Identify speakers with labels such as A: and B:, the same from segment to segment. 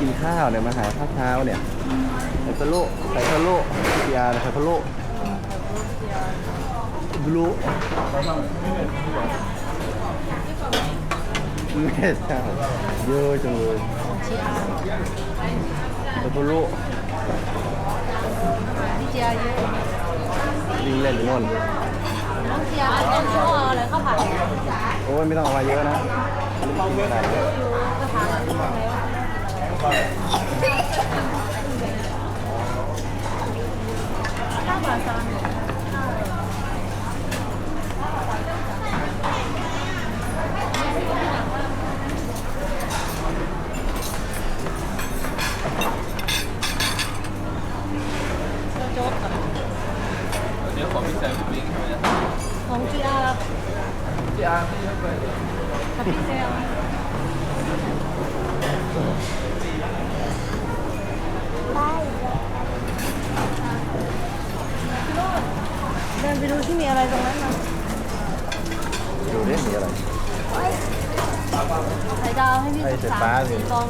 A: กินข้าวเนี่ยมาหาข้าวเช้าเนี่ยไข่พะโล้ไข่พะโล้พี่อาร์ไข่พะโล้บลูไม่ใช่เยอะจังเลยไข่พะโล้
B: เจียเยอะ
A: ลิงเล่นอยู่โน่น
B: น้องเจียเอาต้มชั่วอะไรข้าวผัด
A: โอ้ยไม่ต้องเอามาเยอะนะไม่ได้เย
B: ก็ทานาดซอนโจ๊กกับ
C: เดี๋ยวขอพี่แซมพี่บิ๊กใช่ไหม
B: ของจีอาร์
C: พี่อาร์พี่ยกไป
B: กับพี่เซล เดินไปดูที่มีอะไรตรงนั้นนะ
A: ดูดิมีอะไร
B: ไข่ดาวให้พี่
A: ไข่
B: สัก
A: ไข่
B: สา
A: ปลามสิ
B: สี่กอง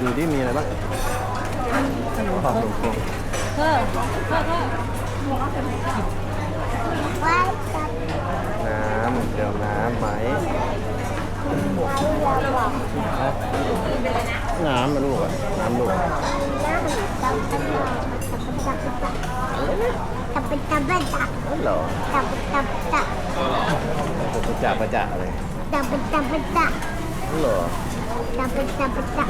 A: ดูดิมีอะไรบ้างขนมครก
B: เพิ่มเพิ่มเพิ่ม
A: น้ำเดี๋ยวน้ำ ไหมฮะน้ำมันลูกอะน้ำลูก
D: ตับตับตับตับ
A: นั่นเหรอ
D: ตับตับตับ
A: ประจักษ์ประจักษ์อะไร
D: ตับตับตับ
A: นั่นเหรอ
D: ตับตับตับ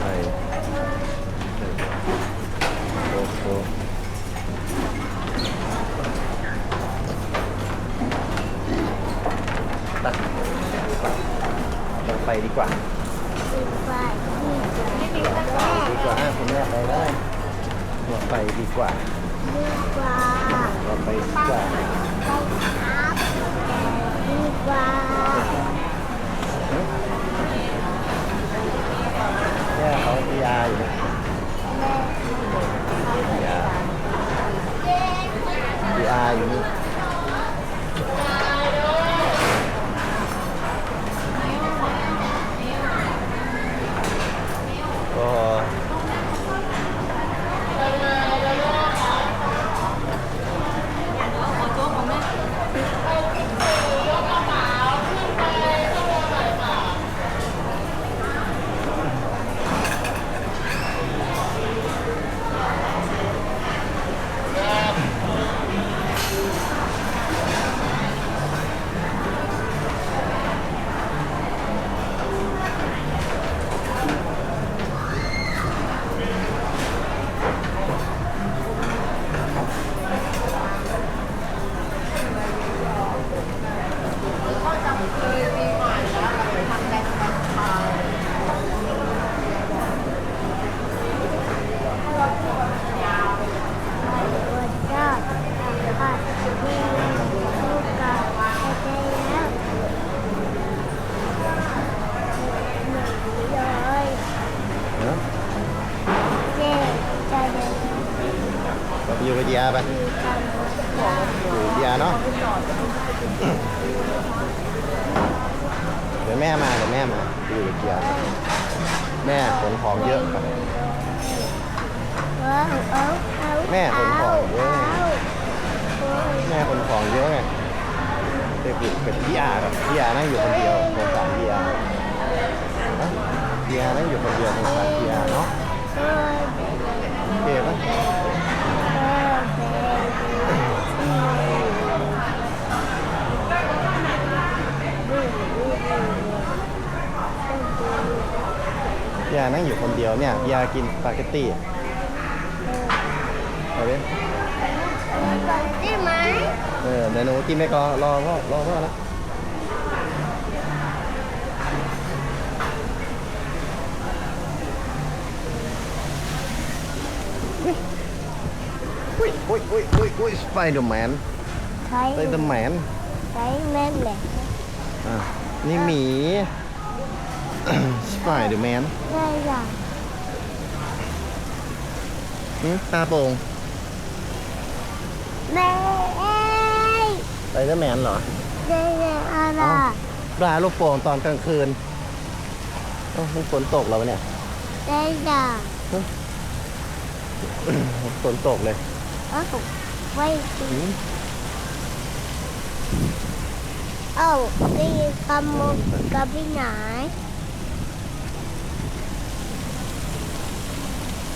A: ไอ้โอ้โหตัด เราไปดีกว่า
D: ไป
A: ดีกว่าอะคุณแม่ไปได้เราไปดีกว่า
D: ดีกว่า
A: เราไปดีกว่า
D: ไปครับดีกว่า
A: อยู่กับพิยาไปอยู่กับพิยเนาะเดี๋ยวแม่มาเดี๋ยวแม่มาอยู่กับพิยาแม่ขนของเยอะไปแม่ขนของเยอะไงแม่ขนของเยอะไงไปปลูกเป็นพี่อากับพี่อานั่งอยู่คนเดียวสงสารพี่อาพี่อานั่งอยู่คนเดียวสงสารพี่อาเนาะโอเคปะ นั่งอยู่คนเดียวเนี่ยพี่อากินสปาเกตตี้เอาดิ
D: ได้ไหม
A: เออเดี๋ยวหนูกินไปก่อนรอพ่อรอพ่อนะอุ้ยอุ้ยอุ้ยอุ้ยอุ้ยสไปเดอร์แมน
D: ใช้
A: สไปเดอร์แมน
D: ใช้แม่นแหละ
A: อะนี่หมี สไปเดอร์แมน
D: ได้จ้ะ
A: ตาโป่ง
D: แม่เอ้ย
A: สไปเดอร์แมนเหรอ
D: ได้เลยอะไร
A: อ้าวปลาลูกโป่งตอนกลางคืนเอ้ามันฝนตกแล้ววะเนี่ย
D: ได้จ้ะ
A: ฝนตกเลย
D: เอ้าไว้สิ
A: อืม
D: เอ้าพี่กำมุกกับพี่ไหน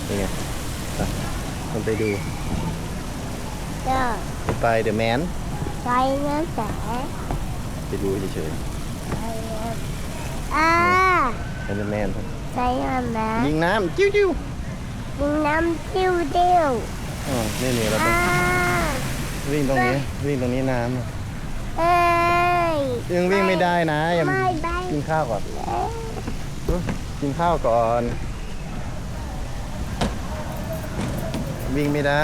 A: เป็ นไงไปมันไปดู
D: เจ้า
A: สไปเดอร์แมน
D: ใจน้ำแสง
A: ไปดูเฉย
D: ใจน้ำอ่า
A: ๆสไปเดอร์แมน
D: ใจน้ำแสง
A: ยิงน้ำจิ้วจิ้ว
D: ยิงน้ำติ้วติ้ว
A: ๆอ๋อนี่นี่เราต้อ
D: อ่าง
A: วิ่งตรงนี้วิ่งตรงนี้น้ำอะ
D: เอ้ย
A: ยังวิ่งไม่ได้นะยัง
D: ไม่ได้
A: กินข้าวก่อน
D: เอ้ย
A: กินข้าวก่อน วิ่งไม่ได้